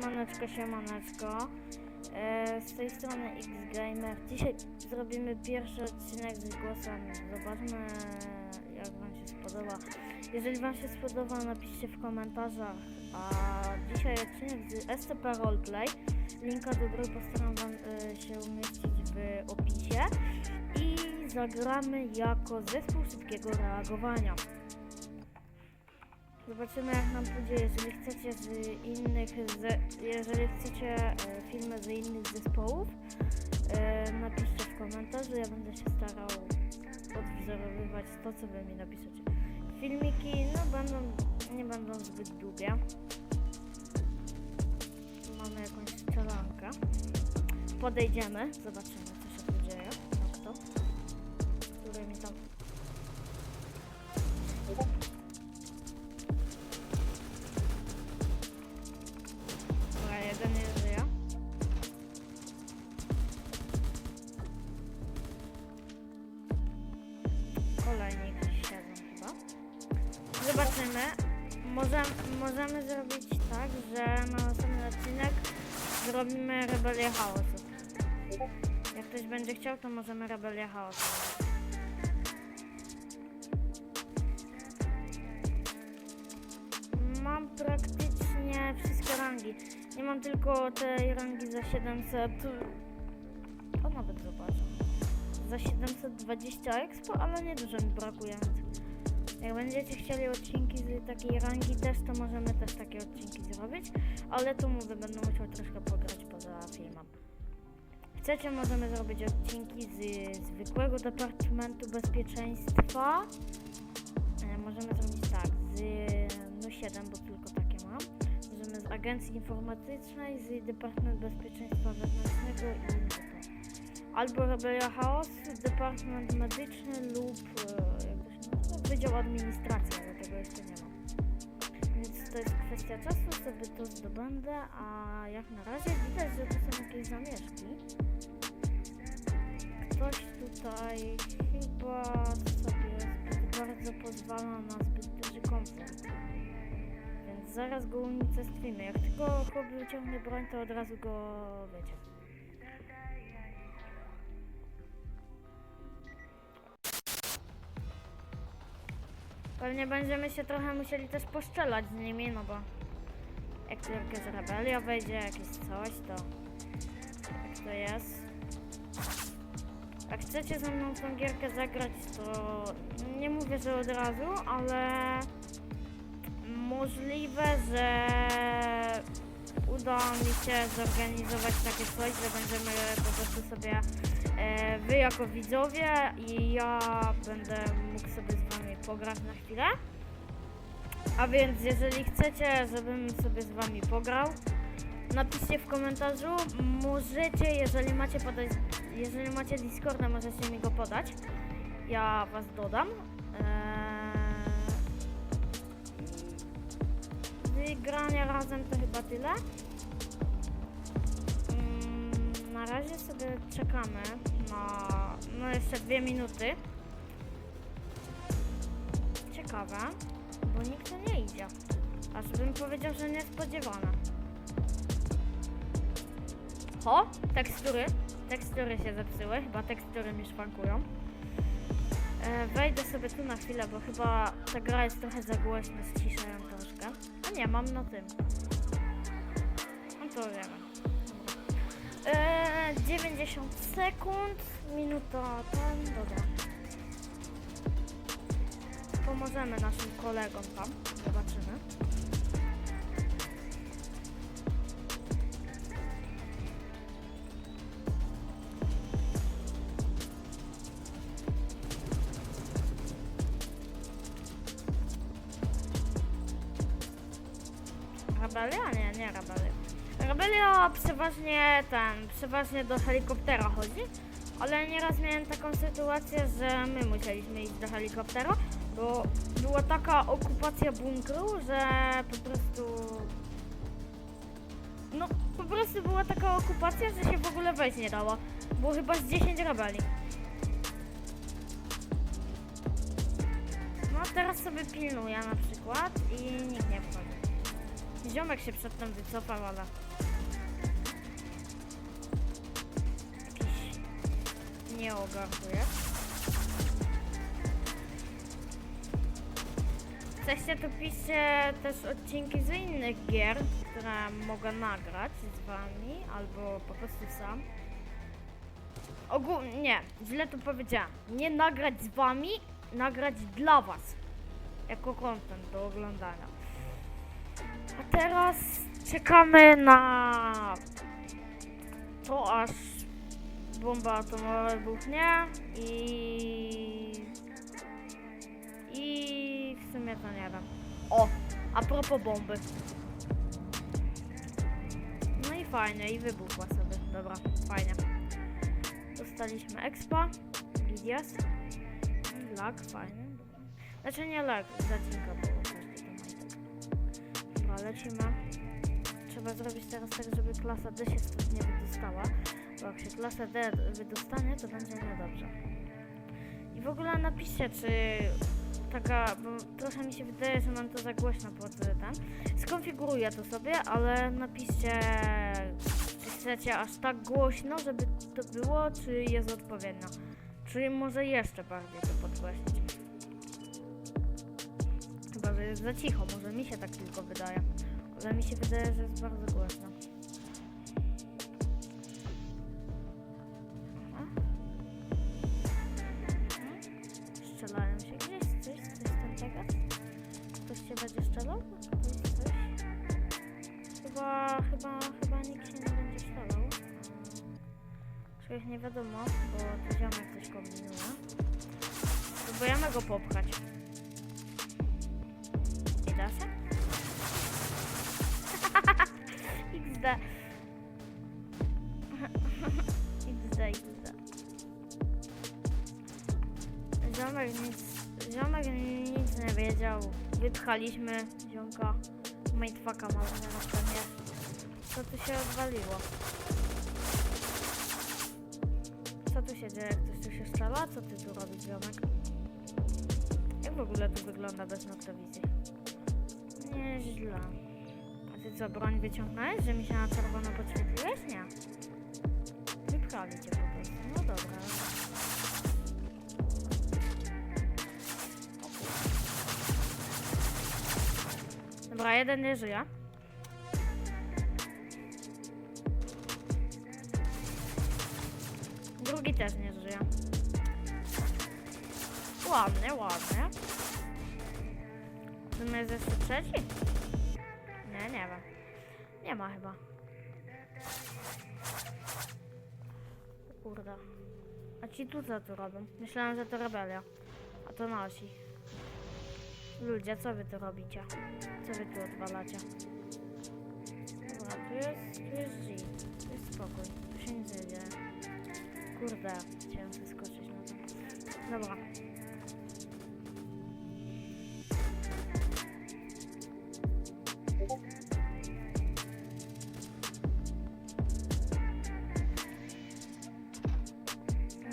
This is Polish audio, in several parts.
Maneczko, siemaneczko. E, z tej strony X-Gamer. Dzisiaj zrobimy pierwszy odcinek z głosem. Zobaczmy jak wam się spodoba. Jeżeli wam się spodoba, napiszcie w komentarzach. A dzisiaj odcinek z SCP Roleplay. Linka do gry postaram wam e, się umieścić w opisie. I zagramy jako zespół szybkiego reagowania. Zobaczymy jak nam pójdzie, jeżeli chcecie z innych, ze, jeżeli chcecie e, filmy z innych zespołów, e, napiszcie w komentarzu, ja będę się starał odwzorowywać to, co wy mi napiszecie. Filmiki, no będą, nie będą zbyt długie. Mamy jakąś strzelankę. Podejdziemy, zobaczymy zrobimy rebelię chaosu. Jak ktoś będzie chciał, to możemy rebelię chaosu. Mam praktycznie wszystkie rangi. Nie mam tylko tej rangi za 700. O nawet zobaczę. Za 720 expo, ale nie dużo mi brakuje. Więc jak będziecie chcieli odcinki z takiej rangi też, to możemy też takie odcinki zrobić. Ale tu mówię, będę musiał troszkę pograć poza filmem. Chcecie, możemy zrobić odcinki z zwykłego Departamentu Bezpieczeństwa. E, możemy zrobić tak, z no 7, bo tylko takie mam. Możemy z Agencji Informatycznej, z Departamentu Bezpieczeństwa Wewnętrznego i. Albo Rebelia Chaos, Departament Medyczny lub Wydział Administracji, ale tego jeszcze nie mam. Więc to jest kwestia czasu, sobie to zdobędę, a jak na razie widać, że tu są jakieś zamieszki. Ktoś tutaj chyba sobie zbyt bardzo pozwala na zbyt duży komfort. Więc zaraz go unicestwimy. Jak tylko chłop wyciągnie broń, to od razu go wiecie. Pewnie będziemy się trochę musieli też poszczelać z nimi, no bo jak tu jakaś rebelia wejdzie, jakieś coś, to jak to jest. Jak chcecie ze mną tą gierkę zagrać, to nie mówię, że od razu, ale możliwe, że uda mi się zorganizować takie coś, że będziemy po prostu sobie e, wy jako widzowie i ja będę mógł sobie z wami pograć na chwilę. A więc jeżeli chcecie, żebym sobie z wami pograł, napiszcie w komentarzu. Możecie, jeżeli macie podać, jeżeli macie Discorda, możecie mi go podać. Ja was dodam. Eee, Wygrania razem to chyba tyle. Mm, Na razie sobie czekamy na no jeszcze dwie minuty. Ciekawe, bo nikt tu nie idzie. Aż bym powiedział, że niespodziewane. Ho, tekstury. Tekstury się zepsuły, chyba tekstury mi szwankują. E, wejdę sobie tu na chwilę, bo chyba ta gra jest trochę za głośno, ściszę ją troszkę. A nie, mam na tym. No to wiemy. E, 90 sekund, minuta, ten, dobra. Pomożemy naszym kolegom tam, zobaczymy. Rebelia? Nie, nie rebelia. Rebelia przeważnie ten, przeważnie do helikoptera chodzi, ale nieraz miałem taką sytuację, że my musieliśmy iść do helikoptera, bo była taka okupacja bunkru, że po prostu... No, po prostu była taka okupacja, że się w ogóle wejść nie dało. Było chyba z 10 rebeli. No, teraz sobie pilnuję na przykład i nikt nie wchodzi. ziomek się przedtem wycofał, ale... Jakiś... Nie ogarnuje. Chcecie, to piszcie też odcinki z innych gier, które mogę nagrać z wami, albo po prostu sam. Ogólnie, nie, źle to powiedziałam. Nie nagrać z wami, nagrać dla was. Jako content do oglądania. A teraz czekamy na to, aż bomba atomowa wybuchnie i... I to nie wiem. O, a propos bomby. No i fajnie, i wybuchła sobie. Dobra, fajnie. Dostaliśmy expa, Gidias. Lag, fajny. Znaczy nie lag, zacinka było każdy to ma i tak. Dobra, lecimy. Trzeba zrobić teraz tak, żeby klasa D się stąd nie wydostała. Bo jak się klasa D wydostanie, to będzie niedobrze. I w ogóle napiszcie, czy taka, bo trochę mi się wydaje, że mam to za głośno pod ten. Skonfiguruję to sobie, ale napiszcie, czy chcecie aż tak głośno, żeby to było, czy jest odpowiednio. Czy może jeszcze bardziej to podgłośnić. Chyba, że jest za cicho, może mi się tak tylko wydaje. Ale mi się wydaje, że jest bardzo głośno. Bo to ziomek coś kombinuje. Próbujemy go popchać. Nie da się? XD. XD, XD. Ziomek nic, ziomek nic nie wiedział. Wypchaliśmy ziomka. Mindfucka mamy na następnie. Co tu się odwaliło? Co tu się dzieje? Ktoś tu się strzela? Co ty tu robisz, ziomek? Jak w ogóle to wygląda bez noktowizji? Nieźle. A ty co, broń wyciągnąłeś, że mi się na czerwono podświetliłeś? Nie. Wypchali cię po prostu. No dobra. Dobra, jeden nie żyje. Ładnie, ładnie. W jest jeszcze trzeci? Nie, nie wiem. Nie ma chyba. Kurde. A ci tu co tu robią? Myślałem, że to rebelia. A to nasi. Ludzie, co wy tu robicie? Co wy tu odwalacie? Dobra, tu jest, tu jest G. Tu jest spokój. Tu się nie dzieje. Kurde, chciałem wyskoczyć na to. Dobra.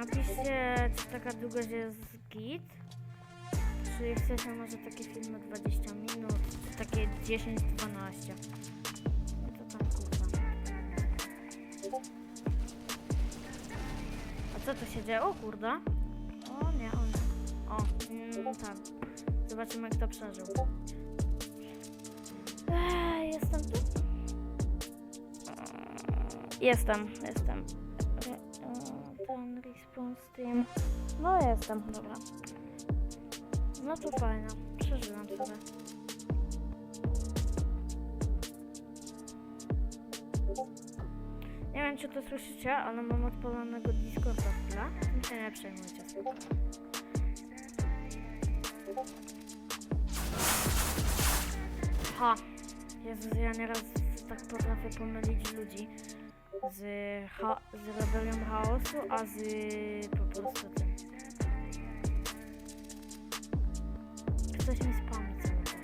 Napiszcie, czy taka długość jest git. Czy chcecie może takie filmy 20 minut, czy takie 10-12? No to tam kurwa. A co tu się dzieje? O kurde. O nie, on. O, mm, tak. Zobaczymy kto przeżył. Eee, jestem tu? Jestem, jestem. Team. No jestem, dobra. No to fajnie. Przeżyłam sobie. Nie wiem, czy to słyszycie, ale mam odpalonego Discorda chwilę. Tym się nie przejmujcie. Ha! Jezus, ja nieraz tak potrafię pomylić ludzi z, cha- z rebelią chaosu, a z po prostu tym. Ktoś mi spami cały czas.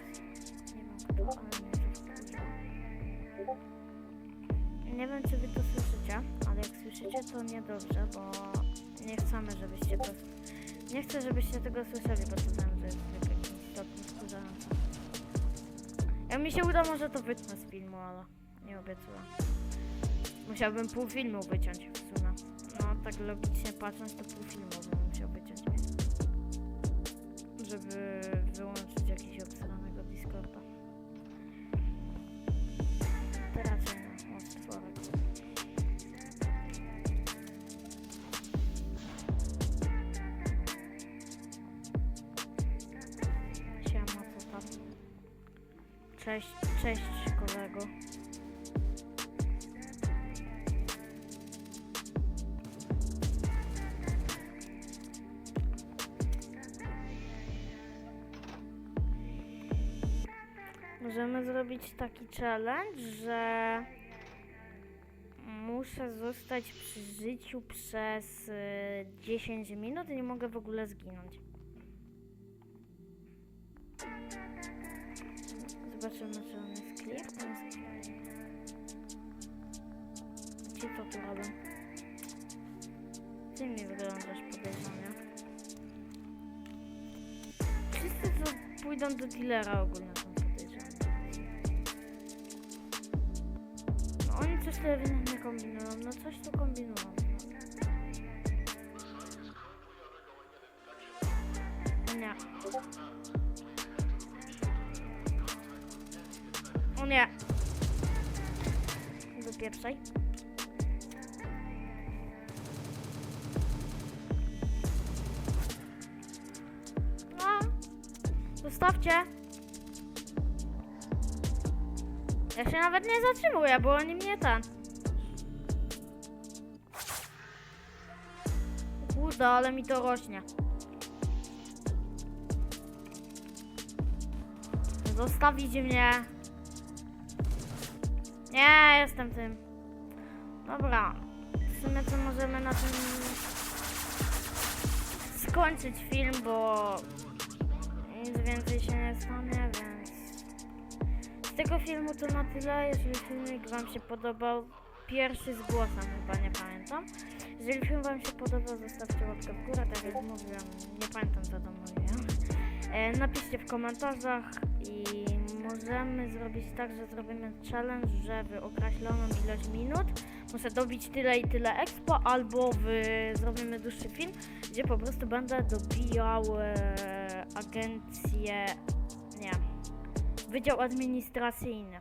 Nie wiem kto, ale mnie to. Nie wiem czy wy to słyszycie, ale jak słyszycie to niedobrze, bo nie chcemy żebyście to... Nie chcę żebyście tego słyszeli, bo to wiem, że jest jakimś stopniu wkurzające. Jak mi się uda, może to wytnę z filmu, ale nie obiecuję. Musiałbym pół filmu wyciąć w sumie. No, tak logicznie patrząc, to pół filmu bym musiał wyciąć. Żeby wyłączyć jakiś obsranego Discorda. Nie, o stworek. Siema, co tam? Cześć, cześć kolego. Możemy zrobić taki challenge, że muszę zostać przy życiu przez y, 10 minut i nie mogę w ogóle zginąć. Zobaczymy, czy on jest clear. Ci co tu robią? Ty mi wyglądasz podejrzanie. Wszyscy, co pójdą do dealera ogólnie Tu ewidentnie kombinują, no coś tu kombinują. No. Nie. O nie. Wypieprzaj. No. Ja się nawet nie zatrzymuję, bo oni mnie ten. Kurde, ale mi to rośnie. Zostawić mnie. Nie, jestem tym. Dobra. W sumie to możemy na tym skończyć film, bo nic więcej się nie stanie, więc tego filmu to na tyle. Jeżeli filmik Wam się podobał, pierwszy z głosem chyba, nie pamiętam. Jeżeli film Wam się podobał, zostawcie łapkę w górę, tak jak mówiłem, nie pamiętam co tam mówiłem. E, napiszcie w komentarzach i możemy zrobić tak, że zrobimy challenge, że w określoną ilość minut muszę dobić tyle i tyle expo, albo w, zrobimy dłuższy film, gdzie po prostu będę dobijał e, agencję, wydział administracyjny.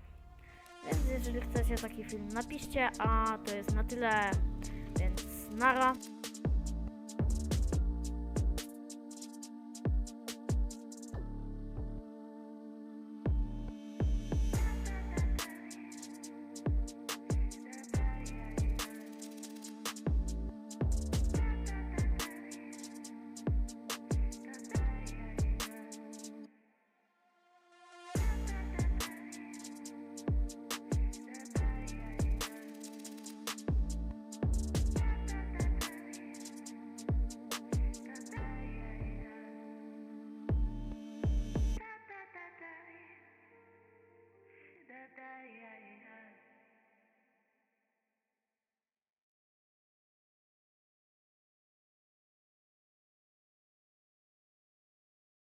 Więc jeżeli chcecie taki film, napiszcie, a to jest na tyle, więc nara.